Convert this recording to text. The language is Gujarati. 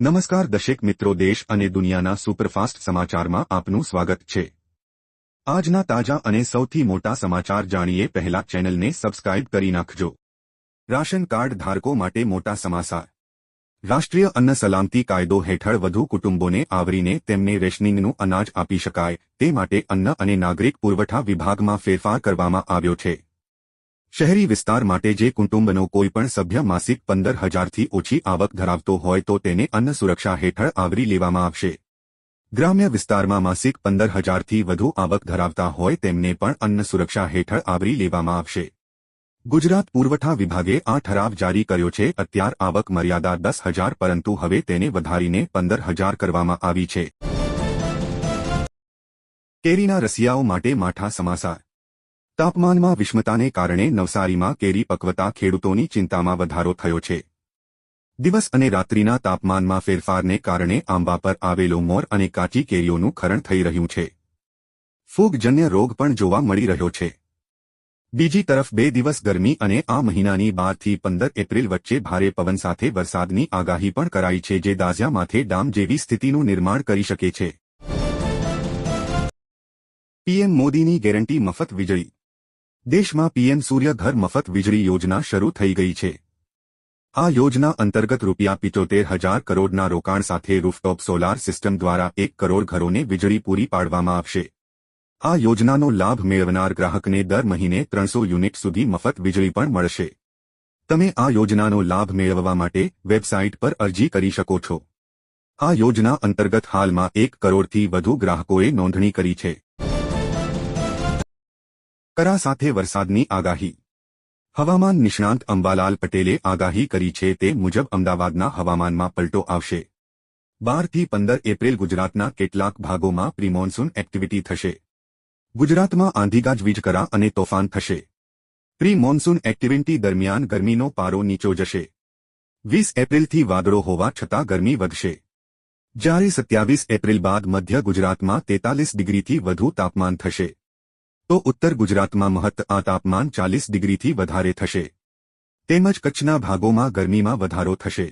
નમસ્કાર દશેક મિત્રો, દેશ અને દુનિયાના સુપરફાસ્ટ સમાચારમાં આપનું સ્વાગત છે. આજના તાજા અને સૌથી મોટા સમાચાર જાણીએ પહેલા ચેનલને સબસ્ક્રાઇબ કરી નાખજો. રાશન કાર્ડ ધારકો માટે મોટા સમાચાર. રાષ્ટ્રીય અન્ન સલામતી કાયદો હેઠળ વધુ કુટુંબોને આવરીને તેમને રેશનિંગનું અનાજ આપી શકાય, તે માટે અન્ન અને નાગરિક પુરવઠા વિભાગમાં ફેરફાર કરવામાં આવ્યો છે. શહેરી વિસ્તાર માટે જે કુટુંબનો કોઈપણ સભ્ય માસિક પંદર હજારથી ઓછી આવક ધરાવતો હોય તો તેને અન્ન સુરક્ષા હેઠળ આવરી લેવામાં આવશે. ગ્રામ્ય વિસ્તારમાં માસિક પંદર હજારથી વધુ આવક ધરાવતા હોય તેમને પણ અન્ન સુરક્ષા હેઠળ આવરી લેવામાં આવશે. ગુજરાત પુરવઠા વિભાગે આ ઠરાવ જારી કર્યો છે. અત્યાર આવક મર્યાદા દસ હજાર પરંતુ હવે તેને વધારીને પંદર હજાર કરવામાં આવી છે. કેરીના રસિયાઓ માટે માઠા સમાચાર. તાપમાનમાં વિષમતાને કારણે નવસારીમાં કેરી પકવતા ખેડૂતોની ચિંતામાં વધારો થયો છે. દિવસ અને રાત્રિના તાપમાનમાં ફેરફારને કારણે આંબા પર આવેલો મોર અને કાચી કેરીઓનું ખરણ થઈ રહ્યું છે. ફૂગજન્ય રોગ પણ જોવા મળી રહ્યો છે. બીજી તરફ બે દિવસ ગરમી અને આ મહિનાની બારથી પંદર એપ્રિલ વચ્ચે ભારે પવન સાથે વરસાદની આગાહી પણ કરાઈ છે જે દાઝિયા માથે ડામ જેવી સ્થિતિનું નિર્માણ કરી શકે છે. પીએમ મોદીની ગેરંટી મફત વીજળી દેશમાં પીએમ સૂર્ય ઘર મફત વીજળી યોજના શરૂ થઈ ગઈ છે. આ યોજના અંતર્ગત રૂપિયા પિત્તોતેર હજાર કરોડના રોકાણ સાથે રૂફટોપ સોલાર સિસ્ટમ દ્વારા એક કરોડ ઘરોને વીજળી પૂરી પાડવામાં આવશે. આ યોજનાનો લાભ મેળવનાર ગ્રાહકને દર મહિને ત્રણસો યુનિટ સુધી મફત વીજળી પણ મળશે. તમે આ યોજનાનો લાભ મેળવવા માટે વેબસાઇટ પર અરજી કરી શકો છો. આ યોજના અંતર્ગત હાલમાં એક કરોડથી વધુ ગ્રાહકોએ નોંધણી કરી છે. કરા સાથે વરસાદની આગાહી. હવામાન નિષ્ણાંત અંબાલાલ પટેલે આગાહી કરી છે તે મુજબ અમદાવાદના હવામાનમાં પલટો આવશે. બારથી પંદર એપ્રિલ ગુજરાતના કેટલાક ભાગોમાં પ્રિમોન્સૂન એક્ટિવિટી થશે. ગુજરાતમાં આંધીગાજવીજ કરા અને તોફાન થશે. પ્રિમોન્સૂન એક્ટિવિટી દરમિયાન ગરમીનો પારો નીચો જશે. વીસ એપ્રિલથી વાદળો હોવા છતાં ગરમી વધશે. જ્યારે સત્યાવીસ એપ્રિલ બાદ મધ્ય ગુજરાતમાં તેતાલીસ ડિગ્રીથી વધુ તાપમાન થશે. તો ઉત્તર ગુજરાતમાં મહત્ત આ તાપમાન ચાલીસ ડિગ્રીથી વધારે થશે. તેમજ કચ્છના ભાગોમાં ગરમીમાં વધારો થશે.